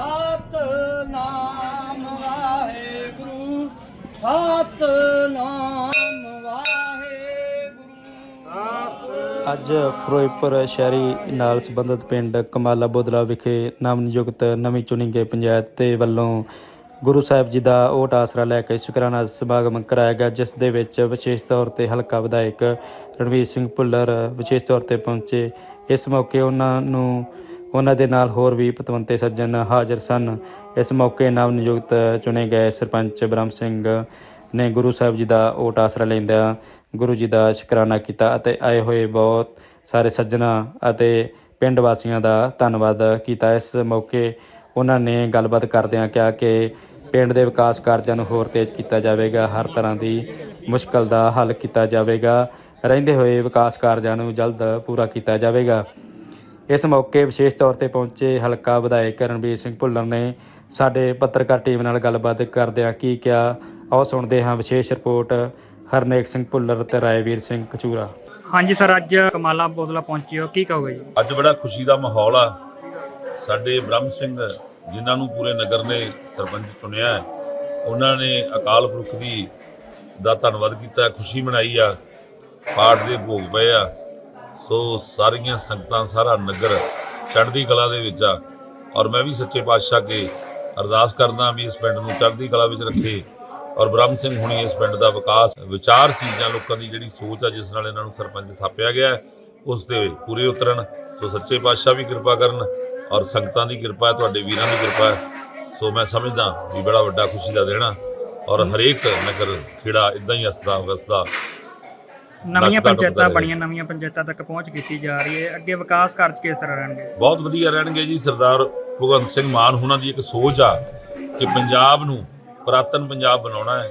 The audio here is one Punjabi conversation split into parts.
ਸਤਨਾਮ ਵਾਹਿਗੁਰੂ ਸਤਨਾਮ ਵਾਹਿਗੁਰੂ। ਅੱਜ ਫਿਰੋਜ਼ਪੁਰ ਸ਼ਹਿਰੀ ਨਾਲ ਸੰਬੰਧਿਤ ਪਿੰਡ ਕਮਾਲਾ ਬੋਦਲਾ ਵਿਖੇ ਨਵਨਿਯੁਕਤ ਨਵੀਂ ਚੁਣੀ ਗਈ ਪੰਚਾਇਤ ਦੇ ਵੱਲੋਂ ਗੁਰੂ ਸਾਹਿਬ ਜੀ ਦਾ ਓਟ ਆਸਰਾ ਲੈ ਕੇ ਸ਼ੁਕਰਾਨਾ ਸਮਾਗਮ ਕਰਾਇਆ ਗਿਆ, ਜਿਸ ਦੇ ਵਿੱਚ ਵਿਸ਼ੇਸ਼ ਤੌਰ ਤੇ ਹਲਕਾ ਵਿਧਾਇਕ ਰਣਵੀਰ ਸਿੰਘ ਭੁੱਲਰ ਵਿਸ਼ੇਸ਼ ਤੌਰ ਤੇ ਪਹੁੰਚੇ। ਇਸ ਮੌਕੇ ਉਹਨਾਂ ਨੂੰ ਉਹਨਾਂ ਦੇ ਨਾਲ ਹੋਰ ਵੀ ਪਤਵੰਤੇ ਸੱਜਣ ਹਾਜ਼ਰ ਸਨ। ਇਸ ਮੌਕੇ ਨਵ ਨਿਯੁਕਤ ਚੁਣੇ ਗਏ ਸਰਪੰਚ ਬ੍ਰਹਮ ਸਿੰਘ ਨੇ ਗੁਰੂ ਸਾਹਿਬ ਜੀ ਦਾ ਓਟ ਆਸਰਾ ਲੈਂਦਿਆਂ ਗੁਰੂ ਜੀ ਦਾ ਸ਼ੁਕਰਾਨਾ ਕੀਤਾ ਅਤੇ ਆਏ ਹੋਏ ਬਹੁਤ ਸਾਰੇ ਸੱਜਣਾ ਅਤੇ ਪਿੰਡ ਵਾਸੀਆਂ ਦਾ ਧੰਨਵਾਦ ਕੀਤਾ। ਇਸ ਮੌਕੇ ਉਹਨਾਂ ਨੇ ਗੱਲਬਾਤ ਕਰਦਿਆਂ ਕਿਹਾ ਕਿ ਪਿੰਡ ਦੇ ਵਿਕਾਸ ਕਾਰਜਾਂ ਨੂੰ ਹੋਰ ਤੇਜ਼ ਕੀਤਾ ਜਾਵੇਗਾ, ਹਰ ਤਰ੍ਹਾਂ ਦੀ ਮੁਸ਼ਕਲ ਦਾ ਹੱਲ ਕੀਤਾ ਜਾਵੇਗਾ। ਰਹਿੰਦੇ ਹੋਏ ਵਿਕਾਸ ਕਾਰਜਾਂ ਨੂੰ ਜਲਦ ਪੂਰਾ ਕੀਤਾ ਜਾਵੇਗਾ। ਇਸ ਮੌਕੇ ਵਿਸ਼ੇਸ਼ ਤੌਰ ਤੇ ਪਹੁੰਚੇ ਹਲਕਾ ਵਿਧਾਇਕ ਰਣਬੀਰ ਸਿੰਘ ਭੁੱਲਰ ਨੇ ਸਾਡੇ ਪੱਤਰਕਾਰ ਟੀਮ ਨਾਲ ਗੱਲਬਾਤ ਕਰਦਿਆਂ ਕੀ ਕਿਹਾ ਆਓ ਸੁਣਦੇ ਹਾਂ ਵਿਸ਼ੇਸ਼ ਰਿਪੋਰਟ ਹਰਨੇਕ ਸਿੰਘ ਭੁੱਲਰ ਤੇ ਰਾਏਵੀਰ ਸਿੰਘ ਕਚੂਰਾ। ਹਾਂਜੀ ਸਰ ਅੱਜ ਕਮਾਲਾ ਬੋਦਲਾ ਪਹੁੰਚੇ ਹੋ। ਕੀ ਕਹੋਗੇ ਜੀ? ਅੱਜ ਬੜਾ ਖੁਸ਼ੀ ਦਾ ਮਾਹੌਲ ਆ। ਸਾਡੇ ਬ੍ਰਹਮ ਸਿੰਘ ਜਿਨ੍ਹਾਂ ਨੂੰ ਪੂਰੇ ਨਗਰ ਨੇ ਸਰਪੰਚ ਚੁਣਿਆ ਹੈ, ਉਹਨਾਂ ਨੇ ਅਕਾਲ ਪੁਰਖ ਦੀ ਦਾ ਧੰਨਵਾਦ ਕੀਤਾ ਖੁਸ਼ੀ ਮਨਾਈ ਆ ਪਾਠ ਦੇ ਭੋਗ ਪਏ ਆ। ਸੋ ਸਾਰੀਆਂ ਸੰਗਤਾਂ ਸਾਰਾ ਨਗਰ ਚੜ੍ਹਦੀ ਕਲਾ ਦੇ ਵਿੱਚ ਆ। ਔਰ ਮੈਂ ਵੀ ਸੱਚੇ ਪਾਤਸ਼ਾਹ ਕੇ ਅਰਦਾਸ ਕਰਦਾ ਵੀ ਇਸ ਪਿੰਡ ਨੂੰ ਚੜ੍ਹਦੀ ਕਲਾ ਵਿੱਚ ਰੱਖੇ। ਔਰ ਬ੍ਰਹਮ ਸਿੰਘ ਹੁਣੀ ਇਸ ਪਿੰਡ ਦਾ ਵਿਕਾਸ ਵਿਚਾਰ ਸੀ ਜਾਂ ਲੋਕਾਂ ਦੀ ਜਿਹੜੀ ਸੋਚ ਆ, ਜਿਸ ਨਾਲ ਇਹਨਾਂ ਨੂੰ ਸਰਪੰਚ ਥਾਪਿਆ ਗਿਆ, ਉਸ ਤੇ ਪੂਰੇ ਉਤਰਨ। ਸੋ ਸੱਚੇ ਪਾਤਸ਼ਾਹ ਵੀ ਕਿਰਪਾ ਕਰਨ ਔਰ ਸੰਗਤਾਂ ਦੀ ਕਿਰਪਾ ਹੈ, ਤੁਹਾਡੇ ਵੀਰਾਂ ਦੀ ਕਿਰਪਾ ਹੈ। ਸੋ ਮੈਂ ਸਮਝਦਾ ਵੀ ਬੜਾ ਵੱਡਾ ਖੁਸ਼ੀ ਦਾ ਦੇਣਾ ਔਰ ਹਰੇਕ ਨਗਰ, ਖੇੜਾ ਇਦਾਂ ਹੀ ਹੱਸਦਾ ਵਸਦਾ ਨਵੀਆਂ ਪੰਚਾਇਤਾਂ ਬਣੀਆਂ ਨਵੀਆਂ ਪੰਚਾਇਤਾਂ ਤੱਕ ਪਹੁੰਚ ਕੀਤੀ ਜਾ ਰਹੀ ਹੈ। ਅੱਗੇ ਵਿਕਾਸ ਕਾਰਜ ਕਿਸ ਤਰ੍ਹਾਂ ਰਹਿਣਗੇ? ਬਹੁਤ ਵਧੀਆ ਰਹਿਣਗੇ ਜੀ ਸਰਦਾਰ ਭਗਵੰਤ ਸਿੰਘ ਮਾਨ ਉਹਨਾਂ ਦੀ ਇੱਕ ਸੋਚ ਆ ਕਿ ਪੰਜਾਬ ਨੂੰ ਪੁਰਾਤਨ ਪੰਜਾਬ ਬਣਾਉਣਾ ਹੈ।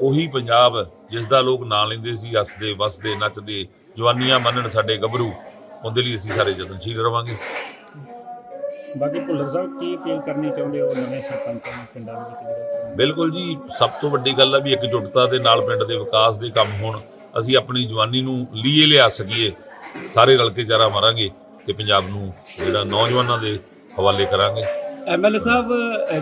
ਉਹੀ ਪੰਜਾਬ ਜਿਸ ਦਾ ਲੋਕ ਨਾਂ ਲੈਂਦੇ ਸੀ ਹੱਸਦੇ ਵਸਦੇ ਨੱਚਦੇ ਜਵਾਨੀਆਂ ਮੰਨਣ ਸਾਡੇ ਗੱਭਰੂ ਉਹਦੇ ਲਈ ਅਸੀਂ ਸਾਰੇ ਯਤਨਸ਼ੀਲ ਰਵਾਂਗੇ। ਬਾਕੀ ਭੁੱਲਰ ਸਾਹਿਬ ਕੀ ਅਪੀਲ ਕਰਨੀ ਚਾਹੁੰਦੇ ਹੋ ਨਵੇਂ ਸਰਪੰਚਾਂ ਨੂੰ ਪਿੰਡਾਂ ਦੇ ਵਿੱਚ? ਬਿਲਕੁਲ ਜੀ ਸਭ ਤੋਂ ਵੱਡੀ ਗੱਲ ਆ ਵੀ ਇਕਜੁੱਟਤਾ ਦੇ ਨਾਲ ਪਿੰਡ ਦੇ ਵਿਕਾਸ ਦੇ ਕੰਮ ਹੋਣ। ਅਸੀਂ ਆਪਣੀ ਜਵਾਨੀ ਨੂੰ ਲੀਏ ਲਿਆ ਸਕੀਏ ਸਾਰੇ ਰਲ ਕੇ ਚਾਰਾ ਮਾਰਾਂਗੇ ਤੇ ਪੰਜਾਬ ਨੂੰ ਜਿਹੜਾ ਨੌਜਵਾਨਾਂ ਦੇ ਹਵਾਲੇ ਕਰਾਂਗੇ। ਐਮਐਲਏ ਸਾਹਿਬ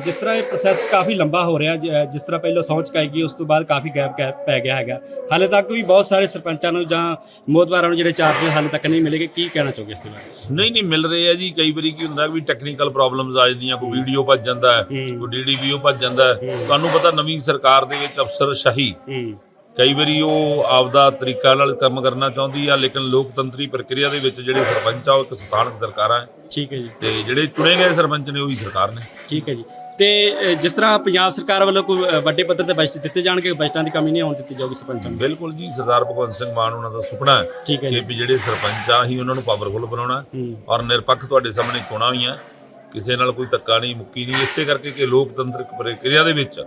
ਜਿਸ ਤਰ੍ਹਾਂ ਇਹ ਪ੍ਰੋਸੈਸ ਕਾਫੀ ਲੰਬਾ ਹੋ ਰਿਹਾ ਜਿਸ ਤਰ੍ਹਾਂ ਪਹਿਲਾਂ ਸੌਂਚ ਕਾਈ ਗਈ ਉਸ ਤੋਂ ਬਾਅਦ ਕਾਫੀ ਗੈਪ ਪੈ ਗਿਆ ਹੈਗਾ। ਹਾਲੇ ਤੱਕ ਵੀ ਬਹੁਤ ਸਾਰੇ ਸਰਪੰਚਾਂ ਨੂੰ ਜਾਂ ਮੋਦਵਾਰਾਂ ਨੂੰ ਜਿਹੜੇ ਚਾਰਜ ਹਾਲੇ ਤੱਕ ਨਹੀਂ ਮਿਲੇਗੇ ਕੀ ਕਹਿਣਾ ਚਾਹੋਗੇ ਇਸ ਦੇ ਬਾਰੇ? ਨਹੀਂ ਨਹੀਂ ਮਿਲ ਰਹੇ ਆ ਜੀ। ਕਈ ਵਾਰੀ ਕੀ ਹੁੰਦਾ ਵੀ ਟੈਕਨੀਕਲ ਪ੍ਰੋਬਲਮਸ ਆ ਜਾਂਦੀਆਂ ਕੋਈ ਵੀਡੀਓ ਭੱਜ ਜਾਂਦਾ। ਕੋਈ ਡੀਡੀਪੀਓ ਭੱਜ ਜਾਂਦਾ ਤੁਹਾਨੂੰ ਪਤਾ ਨਵੀਂ ਸਰਕਾਰ ਦੇ ਵਿੱਚ ਅਫਸਰ ਸ਼ਾਹੀ ਕਈ ਵਾਰੀ ਉਹ ਆਪਦਾ ਤਰੀਕਾ ਨਾਲ ਕੰਮ ਕਰਨਾ ਚਾਹੁੰਦੀ ਆ ਲੇਕਿਨ ਲੋਕਤੰਤਰੀ ਪ੍ਰਕਿਰਿਆ ਦੇ ਵਿੱਚ ਜਿਹੜੇ ਸਰਪੰਚ ਆ ਉਹ ਇੱਕ ਸਥਾਨਕ ਸਰਕਾਰਾਂ ਹੈ ਠੀਕ ਹੈ ਜੀ। ਤੇ ਜਿਹੜੇ ਚੁਣੇ ਗਏ ਸਰਪੰਚ ਨੇ ਉਹੀ ਸਰਕਾਰ ਨੇ। ਠੀਕ ਹੈ ਜੀ। ਤੇ ਜਿਸ ਤਰ੍ਹਾਂ ਪੰਜਾਬ ਸਰਕਾਰ ਵੱਲੋਂ ਕੋਈ ਵੱਡੇ ਪੱਧਰ ਤੇ ਬਜਟ ਦਿੱਤੇ ਜਾਣਗੇ ਬਜਟਾਂ ਦੀ ਕਮੀ ਨਹੀਂ ਆਉਣ ਦਿੱਤੀ ਜਾਊਗੀ ਸਰਪੰਚਾਂ ਨੂੰ? ਬਿਲਕੁਲ ਜੀ ਸਰਦਾਰ ਭਗਵੰਤ ਸਿੰਘ ਮਾਨ ਉਹਨਾਂ ਦਾ ਸੁਪਨਾ ਹੈ ਕਿ ਜਿਹੜੇ ਸਰਪੰਚ ਆ ਹੀ ਉਹਨਾਂ ਨੂੰ ਪਾਵਰਫੁਲ ਬਣਾਉਣਾ ਔਰ ਨਿਰਪੱਖ ਤੁਹਾਡੇ ਸਾਹਮਣੇ ਚੋਣਾਂ ਹੋਈਆਂ। ਕਿਸੇ ਨਾਲ ਕੋਈ ਧੱਕਾ ਨਹੀਂ ਮੁੱਕੀ ਨਹੀਂ ਇਸੇ ਕਰਕੇ ਕਿ ਲੋਕਤੰਤਰਿਕ ਪ੍ਰਕਿਰਿਆ ਦੇ ਵਿੱਚ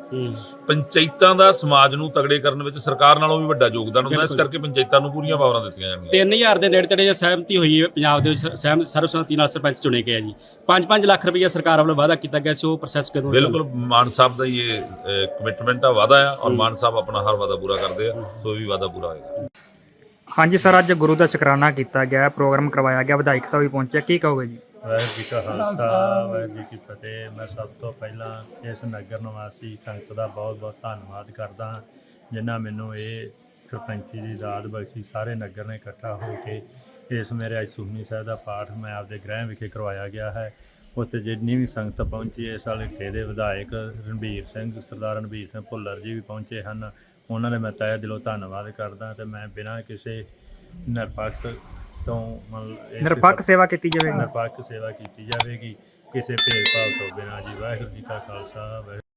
ਪੰਚਾਇਤਾਂ ਦਾ ਸਮਾਜ ਨੂੰ ਤਗੜੇ ਕਰਨ ਵਿੱਚ ਸਰਕਾਰ ਨਾਲੋਂ ਵੀ ਵੱਡਾ ਯੋਗਦਾਨ ਹੁੰਦਾ ਇਸ ਕਰਕੇ ਪੰਚਾਇਤਾਂ ਨੂੰ ਪੂਰੀਆਂ ਪਾਵਰਾਂ ਦਿੱਤੀਆਂ ਜਾਣਗੀਆਂ। 3000 ਦੇ ਨੇੜੇ ਤੇੜੇ ਜੇ ਸਹਿਮਤੀ ਹੋਈ ਹੈ ਪੰਜਾਬ ਦੇ ਸਰਬਸੰਮਤੀ ਨਾਲ ਸਰਪੰਚ ਚੁਣੇ ਗਏ ਆ ਜੀ। 5-5 ਲੱਖ ਰੁਪਈਆ ਸਰਕਾਰ ਵੱਲੋਂ ਵਾਅਦਾ ਕੀਤਾ ਗਿਆ ਸੀ ਉਹ ਪ੍ਰੋਸੈਸ ਕਦੋਂ ਬਿਲਕੁਲ ਮਾਨ ਸਾਹਿਬ ਦਾ ਇਹ ਕਮਿਟਮੈਂਟ ਆ ਵਾਦਾ ਆ ਔਰ ਮਾਨ ਸਾਹਿਬ ਆਪਣਾ ਹਰ ਵਾਦਾ ਪੂਰਾ ਕਰਦੇ ਆ ਸੋ ਇਹ ਵੀ ਵਾਦਾ ਪੂਰਾ ਹੋਏਗਾ। ਹਾਂਜੀ ਸਰ ਅੱਜ ਗੁਰੂ ਦਾ ਸ਼ੁਕਰਾਨਾ ਕੀਤਾ ਗਿਆ ਪ੍ਰੋਗਰਾਮ ਕਰਵਾਇਆ ਗਿਆ ਵਿਧਾਇਕ ਸਾਹਿਬ ਵੀ ਪਹੁੰਚੇ ਕੀ ਕਹੋਗੇ ਜੀ? ਵਾਹਿਗੁਰੂ ਜੀ ਕਾ ਖਾਲਸਾ, ਵਾਹਿਗੁਰੂ ਜੀ ਕੀ ਫਤਿਹ। ਮੈਂ ਸਭ ਤੋਂ ਪਹਿਲਾਂ ਇਸ ਨਗਰ ਨਿਵਾਸੀ ਸੰਗਤ ਦਾ ਬਹੁਤ-ਬਹੁਤ ਧੰਨਵਾਦ ਕਰਦਾ ਹਾਂ, ਜਿਨ੍ਹਾਂ ਮੈਨੂੰ ਇਹ ਸਰਪੰਚੀ ਦੀ ਦਾਤ ਬਖਸ਼ੀ, ਸਾਰੇ ਨਗਰ ਨੇ ਇਕੱਠਾ ਹੋ ਕੇ ਇਸ ਮੇਰੇ ਅੱਜ ਸੁਖਮਨੀ ਸਾਹਿਬ ਦਾ ਪਾਠ ਮੈਂ ਆਪਦੇ ਗ੍ਰਹਿ ਵਿਖੇ ਕਰਵਾਇਆ ਗਿਆ ਹੈ। ਉੱਥੇ ਜਿੰਨੀ ਵੀ ਸੰਗਤ ਪਹੁੰਚੀ, ਇਸ ਹਲਕੇ ਦੇ ਵਿਧਾਇਕ ਰਣਬੀਰ ਸਿੰਘ, ਸਰਦਾਰ ਰਣਬੀਰ ਸਿੰਘ ਭੁੱਲਰ ਜੀ ਵੀ ਪਹੁੰਚੇ ਹਨ। ਉਹਨਾਂ ਦੇ ਮੈਂ ਤਹਿ ਦਿਲੋਂ ਧੰਨਵਾਦ ਕਰਦਾ ਤੇ ਮੈਂ ਬਿਨਾਂ ਕਿਸੇ ਨਿਰਪੱਖ ਤੋਂ ਮਤਲਬ ਨਿਰਪੱਖ ਸੇਵਾ ਕੀਤੀ ਜਾਵੇਗੀ। ਨਿਰਪੱਖ ਸੇਵਾ ਕੀਤੀ ਜਾਵੇਗੀ। ਕਿਸੇ ਭੇਦਭਾਵ ਤੋਂ ਬਿਨਾਂ ਜੀ ਵਾਹਿਗੁਰੂ ਜੀ ਕਾ ਖਾਲਸਾ ਵਾਹਿਗੁਰੂ